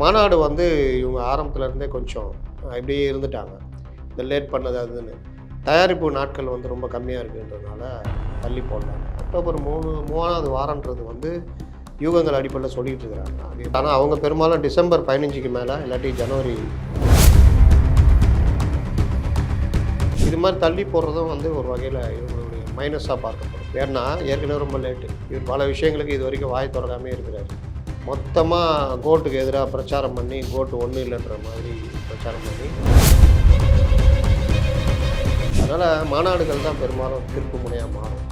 மாநாடு வந்து இவங்க ஆரம்பத்துலேருந்தே கொஞ்சம் இப்படியே இருந்துட்டாங்க. இந்த லேட் பண்ணது அதுன்னு தயாரிப்பு நாட்கள் வந்து ரொம்ப கம்மியாக இருக்குன்றதுனால தள்ளி போடலாம் அக்டோபர் மூணு மூணாவது வாரன்றது வந்து யூகங்கள் அடிப்படையில் சொல்லிகிட்டு இருக்கிறாங்க. அது ஆனால் அவங்க பெரும்பாலும் டிசம்பர் பதினஞ்சுக்கு மேலே இல்லாட்டி ஜனவரி. இது மாதிரி தள்ளி போடுறதும் வந்து ஒரு வகையில் இவங்களுடைய மைனஸாக பார்க்கப்படும். ஏன்னா ஏற்கனவே ரொம்ப லேட்டு இவர் பல விஷயங்களுக்கு இது வரைக்கும் வாய் தொடங்காமே இருக்கிறாரு. மொத்தமாக கோட்டுக்கு எதிராக பிரச்சாரம் பண்ணி கோட்டு ஒன்றும் இல்லைன்ற மாதிரி பிரச்சாரம் பண்ணி. அதனால் மாநாடுகள் தான் பெரும்பாலும் திருப்பு முனையாக மாறும்.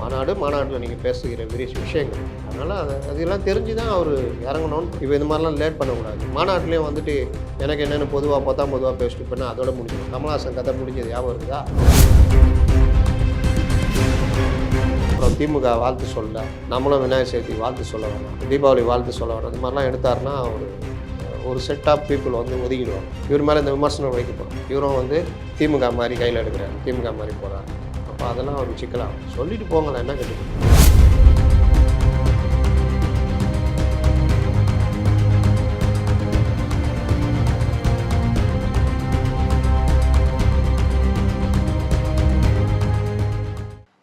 மாநாடு மாநாட்டில் நீங்கள் பேசுகிற விரி விஷயங்கள். அதனால் அதை அதெல்லாம் தெரிஞ்சு தான் அவர் இறங்கணும்னு. இப்போ இந்த மாதிரிலாம் லேட் பண்ணக்கூடாது. மாநாட்டிலையும் வந்துட்டு எனக்கு என்னென்னு பொதுவாக பார்த்தா பொதுவாக பேசிட்டு போனால் அதோட முடிஞ்சிடும். கமல்ஹாசன் கதை முடிஞ்சது ஞாபகம் இருக்குதா? அப்புறம் திமுக வாழ்த்து சொல்ல நம்மளும் விநாயகர் சதுர்த்தி வாழ்த்து சொல்ல வேணாம் தீபாவளி வாழ்த்து சொல்ல வேணாம் இந்த மாதிரிலாம் எடுத்தாருன்னா அவர் ஒரு செட் ஆஃப் பீப்புள் வந்து ஒதுக்கிடுவாங்க. இவர் மேலே இந்த விமர்சனம் வைக்கப்படும். இவரும் வந்து திமுக மாதிரி கையில் எடுக்கிறாரு. திமுக மாதிரி போகிறாரு அப்போ அதெல்லாம் ஒரு சிக்கலாம் சொல்லிட்டு போங்களேன் என்ன கேட்டு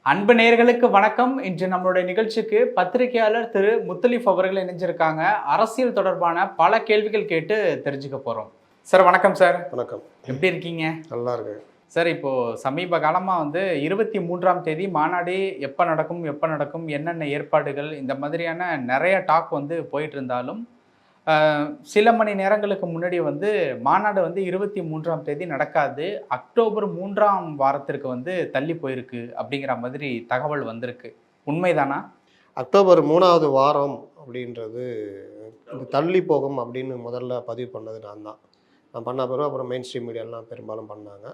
அன்பு நேயர்களுக்கு வணக்கம். இன்று நம்மளுடைய நிகழ்ச்சிக்கு பத்திரிகையாளர் திரு முத்தலீஃப் அவர்கள் இணைஞ்சிருக்காங்க. அரசியல் தொடர்பான பல கேள்விகள் கேட்டு தெரிஞ்சுக்க போறோம். சார் வணக்கம் சார். வணக்கம். எப்படி இருக்கீங்க? நல்லா இருக்கு சார் இப்போ சமீப காலமா வந்து இருபத்தி மூன்றாம் தேதி மாநாடு எப்போ நடக்கும் எப்போ நடக்கும் என்னென்ன ஏற்பாடுகள் இந்த மாதிரியான நிறைய டாக் வந்து போயிட்டு இருந்தாலும் சில மணி நேரங்களுக்கு முன்னாடி வந்து மாநாடு வந்து இருபத்தி மூன்றாம் தேதி நடக்காது. அக்டோபர் மூன்றாம் வாரத்திற்கு வந்து தள்ளி போயிருக்கு அப்படிங்கிற மாதிரி தகவல் வந்திருக்கு. உண்மைதானா? அக்டோபர் மூணாவது வாரம் அப்படின்றது தள்ளி போகும் அப்படின்னு முதல்ல பதிவு பண்ணது நான் தான். நான் பண்ண பிறகு அப்புறம் மெயின் ஸ்ட்ரீம் மீடியாலாம் பெரும்பாலும் பண்ணாங்க.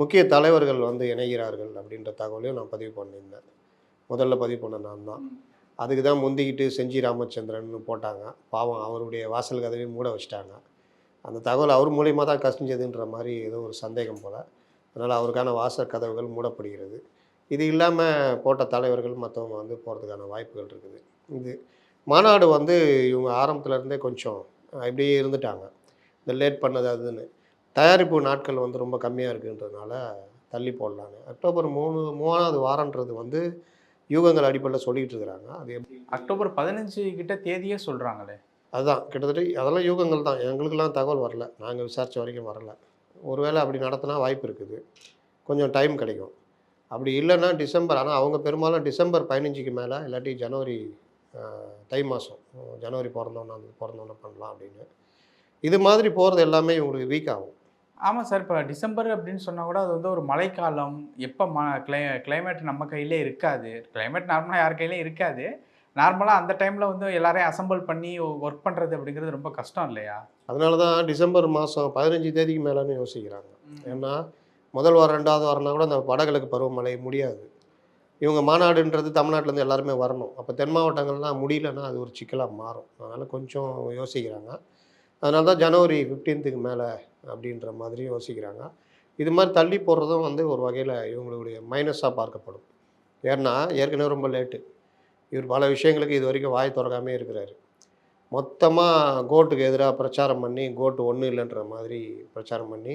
முக்கிய தலைவர்கள் வந்து இணைகிறார்கள் அப்படின்ற தகவலையும் நான் பதிவு பண்ணியிருந்தேன். முதல்ல பதிவு பண்ண நான் தான். அதுக்கு தான் முந்திக்கிட்டு செஞ்சி ராமச்சந்திரன் போட்டாங்க. பாவம் அவருடைய வாசல் கதவை மூட வச்சிட்டாங்க. அந்த தகவல் அவர் மூலயமா தான் கசிஞ்சதுன்ற மாதிரி ஏதோ ஒரு சந்தேகம் போல். அதனால் அவருக்கான வாசல் கதவுகள் மூடப்படுகிறது. இது இல்லாமல் போட்ட தலைவர்கள் மற்றவங்க வந்து போகிறதுக்கான வாய்ப்புகள் இருக்குது. இது மாநாடு வந்து இவங்க ஆரம்பத்துலேருந்தே கொஞ்சம் இப்படியே இருந்துட்டாங்க. இந்த லேட் பண்ணது அதுன்னு தயாரிப்பு நாட்கள் வந்து ரொம்ப கம்மியாக இருக்குன்றதுனால தள்ளி போடலான்னு. அக்டோபர் மூணு மூணாவது வாரன்றது வந்து யூகங்கள் அடிப்படையில் சொல்லிகிட்டு இருக்கிறாங்க. அது எப்படி அக்டோபர் பதினஞ்சு கிட்ட தேதியே சொல்றாங்களே. அதுதான். கிட்டத்தட்ட அதெல்லாம் யூகங்கள் தான். எங்களுக்கெல்லாம் தகவல் வரல. நாங்கள் விசாரித்த வரைக்கும் வரல. ஒருவேளை அப்படி நடத்தினா வாய்ப்பு இருக்குது. கொஞ்சம் டைம் கிடைக்கும். அப்படி இல்லைன்னா டிசம்பர் ஆனால் அவங்க பெரும்பாலும் டிசம்பர் பதினஞ்சுக்கு மேலே இல்லாட்டி ஜனவரி தை மாதம் ஜனவரி பிறந்தோன்னா பிறந்தோன்னே பண்ணலாம் அப்படின்னு. இது மாதிரி போகிறது எல்லாமே இவங்களுக்கு வீக் ஆகும். ஆமாம் சார் இப்போ டிசம்பர் அப்படின்னு சொன்னால் கூட அது வந்து ஒரு மழைக்காலம். எப்போ ம கிளை கிளைமேட் நம்ம கையிலே இருக்காது. கிளைமேட் நார்மலாக யார் கையிலையும் இருக்காது. நார்மலாக அந்த டைமில் வந்து எல்லாரையும் அசம்பிள் பண்ணி ஒர்க் பண்ணுறது அப்படிங்கிறது ரொம்ப கஷ்டம் இல்லையா? அதனால தான் டிசம்பர் மாதம் பதினஞ்சு தேதிக்கு மேலேன்னு யோசிக்கிறாங்க. ஏன்னா முதல் வாரம் ரெண்டாவது வாரம்னா கூட அந்த வடகிழக்கு பருவமழை முடியாது. இவங்க மாநாடுன்றது தமிழ்நாட்டிலேருந்து எல்லாருமே வரணும். அப்போ தென் மாவட்டங்கள்லாம் முடியலன்னா அது ஒரு சிக்கலாக மாறும். அதனால் கொஞ்சம் யோசிக்கிறாங்க. அதனால தான் ஜனவரி ஃபிஃப்டீன்த்துக்கு மேலே அப்படின்ற மாதிரி யோசிக்கிறாங்க. இது மாதிரி தள்ளி போடுறதும் வந்து ஒரு வகையில் இவங்களுடைய மைனஸாக பார்க்கப்படும். ஏன்னா ஏற்கனவே ரொம்ப லேட்டு இவர் பல விஷயங்களுக்கு இது வரைக்கும் வாய் திறக்காமே இருக்கிறாரு. மொத்தமாக கோட்டுக்கு எதிராக பிரச்சாரம் பண்ணி கோட்டு ஒன்றும் இல்லைன்ற மாதிரி பிரச்சாரம் பண்ணி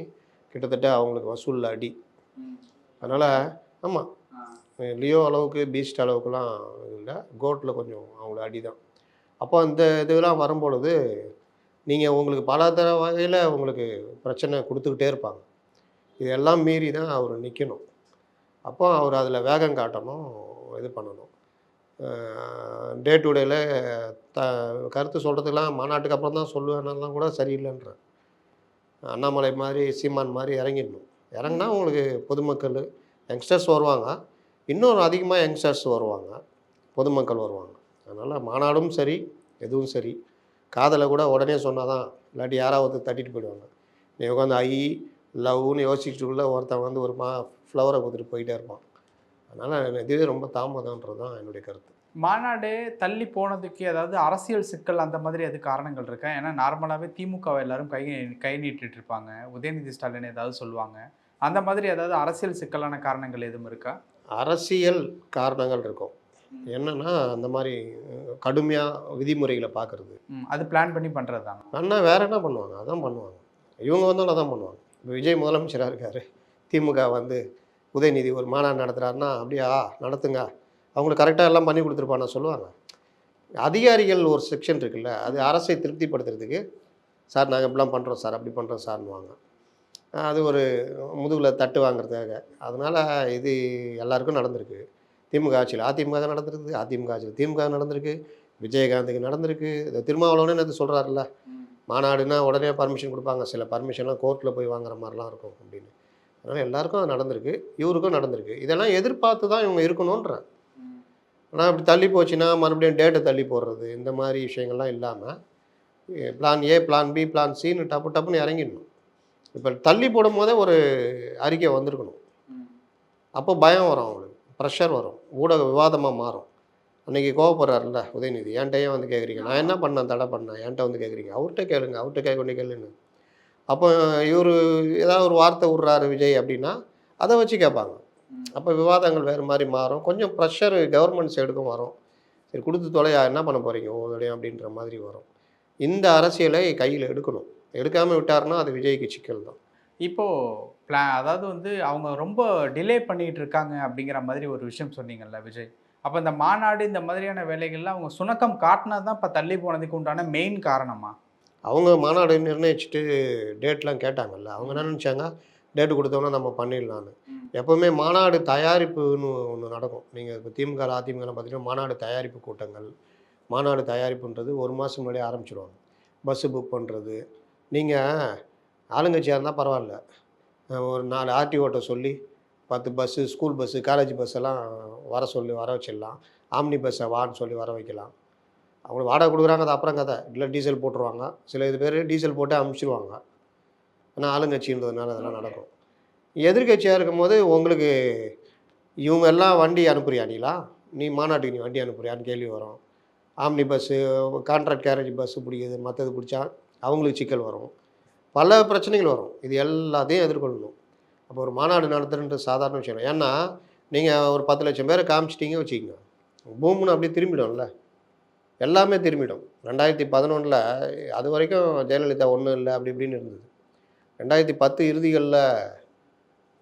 கிட்டத்தட்ட அவங்களுக்கு வசூலில் அடி. அதனால் ஆமாம் லியோ அளவுக்கு பீஸ்ட் அளவுக்குலாம் இல்லை கோட்டில் கொஞ்சம் அவங்கள அடி தான் அப்போ அந்த இதெல்லாம் வரும்பொழுது நீங்கள் உங்களுக்கு பல தர வகையில் உங்களுக்கு பிரச்சனை கொடுத்துக்கிட்டே இருப்பாங்க. இதெல்லாம் மீறி தான் அவர் நிற்கணும் அப்போ அவர் அதில் வேகம் காட்டணும் இது பண்ணணும். டே டு டேல த கருத்து சொல்கிறதுக்கெல்லாம் மாநாட்டுக்கு அப்புறம் தான் சொல்லுவேன்னெல்லாம் கூட சரியில்லைன்றேன் அண்ணாமலை மாதிரி சீமான் மாதிரி இறங்கிடணும். இறங்கினா உங்களுக்கு பொதுமக்கள் யங்ஸ்டர்ஸ் வருவாங்க. இன்னும் அதிகமாக யங்ஸ்டர்ஸ் வருவாங்க. பொதுமக்கள் வருவாங்க. அதனால் மாநாடும் சரி எதுவும் சரி. காதலை கூட உடனே சொன்னால் தான் இல்லாட்டி யாராவது தட்டிட்டு போயிடுவாங்க. நீ உட்காந்து ஐ லவ்னு யோசிச்சுட்டுக்குள்ள ஒருத்தன் வந்து ஒரு மா ஃப்ளவரை கொடுத்துட்டு போயிட்டே இருப்பான். அதனால் இதுவே ரொம்ப தாமதம்ன்றது தான் என்னுடைய கருத்து. மாநாடு தள்ளி போனதுக்கு அதாவது அரசியல் சிக்கல் அந்த மாதிரி அது காரணங்கள் இருக்கா? ஏன்னா நார்மலாகவே திமுகவை எல்லாரும் கை கை நீட்டிட்டு இருப்பாங்க. உதயநிதி ஸ்டாலின் ஏதாவது சொல்லுவாங்க. அந்த மாதிரி ஏதாவது அரசியல் சிக்கலான காரணங்கள் எதுவும் இருக்கா? அரசியல் காரணங்கள் இருக்கும். என்னன்னா அந்த மாதிரி கடுமையாக விதிமுறைகளை பார்க்குறது அது பிளான் பண்ணி பண்றது தான் அண்ணா வேற என்ன பண்ணுவாங்க? அதான் பண்ணுவாங்க. இவங்க வந்தாலும் அதான் பண்ணுவாங்க. இப்போ விஜய் முதலமைச்சராக இருக்காரு. திமுக வந்து உதயநிதி ஒரு மாநாடு நடத்துகிறாருன்னா அப்படியா நடத்துங்க. அவங்களுக்கு கரெக்டாக எல்லாம் பண்ணி கொடுத்துருப்பான்னு சொல்லுவாங்க. அதிகாரிகள் ஒரு செக்ஷன் இருக்குல்ல அது அரசை திருப்திப்படுத்துறதுக்கு சார் நாங்கள் இப்படிலாம் பண்ணுறோம் சார் அப்படி பண்ணுறோம் சார்னுவாங்க அது ஒரு முதுகில் தட்டு வாங்குறதுக்காக. அதனால் இது எல்லாருக்கும் நடந்திருக்கு. திமுக ஆட்சியில் அதிமுக தான் நடந்திருக்கு அதிமுக ஆட்சியில் திமுக நடந்திருக்கு விஜயகாந்துக்கு நடந்திருக்கு. இந்த திருமாவளவனே நேற்று சொல்கிறாருல்ல மாநாடுனா உடனே பர்மிஷன் கொடுப்பாங்க. சில பர்மிஷன்லாம் கோர்ட்டில் போய் வாங்குற மாதிரிலாம் இருக்கும் அப்படின்னு. அதனால் எல்லாருக்கும் அது நடந்திருக்கு இவருக்கும் நடந்திருக்கு. இதெல்லாம் எதிர்பார்த்து தான் இவங்க இருக்கணுன்றேன் ஆனால் இப்படி தள்ளி போச்சுன்னா மறுபடியும் டேட்டை தள்ளி போடுறது இந்த மாதிரி விஷயங்கள்லாம் இல்லாமல் plan A plan B plan சின்னு டப்பு டப்புன்னு இறங்கிடணும். இப்போ தள்ளி போடும் போதே ஒரு அறிக்கை வந்திருக்கணும். அப்போ பயம் வரும் அவங்களுக்கு. ப்ரெஷர் வரும். ஊடக விவாதமாக மாறும். அன்றைக்கி கோவப்படுறாருல்ல உதயநிதி. என்கிட்ட வந்து கேட்குறீங்க நான் என்ன பண்ணேன்? தடை பண்ணேன்? என்கிட்ட வந்து கேட்குறீங்க அவர்கிட்ட கேளுங்க. அவர்கிட்ட கேட்க கேளுன்னு அப்போ இவர் ஏதாவது ஒரு வார்த்தை விட்றாரு விஜய் அப்படின்னா அதை வச்சு கேட்பாங்க. அப்போ விவாதங்கள் வேறு மாதிரி மாறும். கொஞ்சம் ப்ரெஷர் கவர்மெண்ட் சைடுக்கும் வரும். சரி கொடுத்து தொலையா? என்ன பண்ண போகிறீங்க ஒவ்வொருடையும் அப்படின்ற மாதிரி வரும். இந்த அரசியலை கையில் எடுக்கணும். எடுக்காமல் விட்டாருன்னா அது விஜய்க்கு சிக்கல் தான் இப்போது பிளா அதாவது வந்து அவங்க ரொம்ப டிலே பண்ணிட்டு இருக்காங்க அப்படிங்கிற மாதிரி ஒரு விஷயம் சொன்னீங்கல்ல விஜய்? அப்போ இந்த மாநாடு இந்த மாதிரியான வேலைகள்ல அவங்க சுணக்கம் காட்டினது தான் இப்போ தள்ளி போனதுக்கு உண்டான மெயின் காரணமா? அவங்க மாநாடு நிர்ணயிச்சுட்டு டேட்லாம் கேட்டாங்கல்ல. அவங்க என்ன நினச்சாங்க? டேட்டு கொடுத்தோன்னா நம்ம பண்ணிடலான்னு. எப்போவுமே மாநாடு தயாரிப்புன்னு ஒன்று நடக்கும். நீங்கள் இப்போ திமுக அதிமுக பார்த்தீங்கன்னா மாநாடு தயாரிப்பு கூட்டங்கள். மாநாடு தயாரிப்புன்றது ஒரு மாதம் முன்னாடியே ஆரம்பிச்சிடுவாங்க பஸ்ஸு புக் பண்ணுறது நீங்கள் ஆளுங்கட்சியாக இருந்தால் பரவாயில்ல. ஒரு நாலு ஆர்டிஓட்ட சொல்லி பத்து பஸ்ஸு ஸ்கூல் பஸ்ஸு காலேஜ் பஸ்ஸெல்லாம் வர சொல்லி வர வச்சிடலாம். ஆம்னி பஸ்ஸை வான்னு சொல்லி வர வைக்கலாம். அவங்களுக்கு வாடகை கொடுக்குறாங்க அது அப்புறம் கதை. இல்லை டீசல் போட்டுருவாங்க. சில இது பேர் டீசல் போட்டு அமுச்சிடுவாங்க ஆனால் ஆளுங்கட்சின்றதுனால அதெல்லாம் நடக்கும். எதிர்கட்சியாக இருக்கும்போது உங்களுக்கு இவங்க எல்லாம் வண்டி அனுப்புறியா நீலா நீ மாநாட்டுக்கு நீ வண்டி அனுப்புறியான்னு கேள்வி வரும். Omni bus contract carriage bus பிடிக்குது மற்றது பிடிச்சா அவங்களுக்கு சிக்கல் வரும். பல பிரச்சனைகள் வரும். இது எல்லாத்தையும் எதிர்கொள்ளணும். அப்போ ஒரு மாநாடு நடத்துறது சாதாரண விஷயம் ஏன்னா நீங்கள் ஒரு பத்து லட்சம் பேரை காமிச்சிட்டிங்க வச்சுக்கோங்க. பூம்னு அப்படியே திரும்பிடும்ல. எல்லாமே திரும்பிடும். ரெண்டாயிரத்தி பதினொன்றில் அது வரைக்கும் ஜெயலலிதா ஒன்றும் இல்லை அப்படி இப்படின்னு இருந்தது. ரெண்டாயிரத்தி பத்து இறுதிகளில்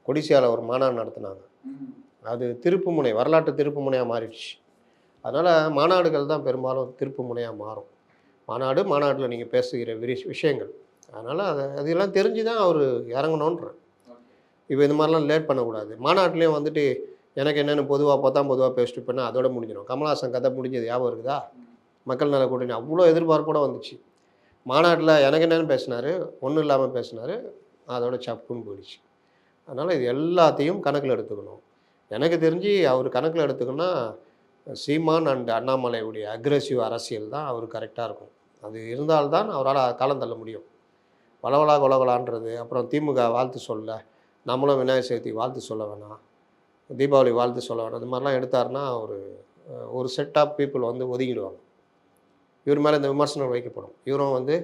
கொடிசியாவில் ஒரு மாநாடு நடத்தினாங்க. அது திருப்புமுனை வரலாற்று திருப்புமுனையாக மாறிடுச்சு. அதனால் மாநாடுகள் தான் பெரும்பாலும் திருப்புமுனையாக மாறும். மாநாடு மாநாட்டில் நீங்கள் பேசுகிற விரி விஷயங்கள். அதனால் அதை அதெல்லாம் தெரிஞ்சு தான் அவர் இறங்கணுன்றேன் இப்போ இந்த மாதிரிலாம் லேட் பண்ணக்கூடாது. மாநாட்டிலையும் வந்துட்டு எனக்கு என்னென்னு பொதுவாக பார்த்தா பொதுவாக பேசிட்டு போனால் அதோட முடிஞ்சிடும். கமல்ஹாசன் கதை முடிஞ்சது ஞாபகம் இருக்குதா? மக்கள் நல கூட்டணி. அவ்வளோ எதிர்பார்ப்போட வந்துச்சு. மாநாட்டில் எனக்கு என்னென்னு பேசினார் ஒன்றும் இல்லாமல் பேசினார் அதோட சப்புன்னு போயிடுச்சு. அதனால் இது எல்லாத்தையும் கணக்கில் எடுத்துக்கணும். எனக்கு தெரிஞ்சு அவர் கணக்கில் எடுத்துக்கணும்னா சீமான் அண்ட் அண்ணாமலையுடைய அக்ரெசிவ் அரசியல் தான் அவர் கரெக்டாக இருக்கும். அது இருந்தால்தான் அவரால் காலம் தள்ள முடியும். வளவலா கொலகலான்றது. அப்புறம் திமுக வாழ்த்து சொல்ல. நம்மளும் விநாயகர் சதுர்த்தி வாழ்த்து சொல்ல வேணாம். தீபாவளி வாழ்த்து சொல்ல வேணாம். இந்த மாதிரிலாம் எடுத்தாருன்னா ஒரு ஒரு செட் ஆஃப் பீப்புள் வந்து ஒதுங்கிடுவாங்க. இவர் மேலே இந்த விமர்சனம் வைக்கப்படும். இவரும் வந்து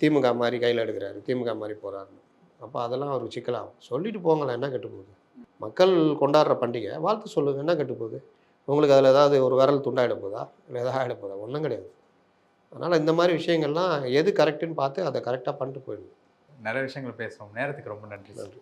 திமுக மாதிரி கையில் எடுக்கிறாரு. திமுக மாதிரி போகிறாருன்னு அப்போ அதெல்லாம் ஒரு சிக்கலாகும். சொல்லிட்டு போங்களேன் என்ன கெட்டு போகுது மக்கள் கொண்டாடுற பண்டிகை வாழ்த்து சொல்லுங்கள் என்ன கெட்டு போகுது உங்களுக்கு அதில் ஏதாவது ஒரு விரல் துண்டாயிட போதா? இல்லை எதாவது ஆகிட போதா? ஒன்றும் கிடையாது. அதனால் இந்த மாதிரி விஷயங்கள்லாம் எது கரெக்டுன்னு பார்த்து அதை கரெக்டாக பண்ணிட்டு போயிடணும். நிறைய விஷயங்கள் பேசுகிறோம் நேரத்துக்கு ரொம்ப நன்றி நன்றி.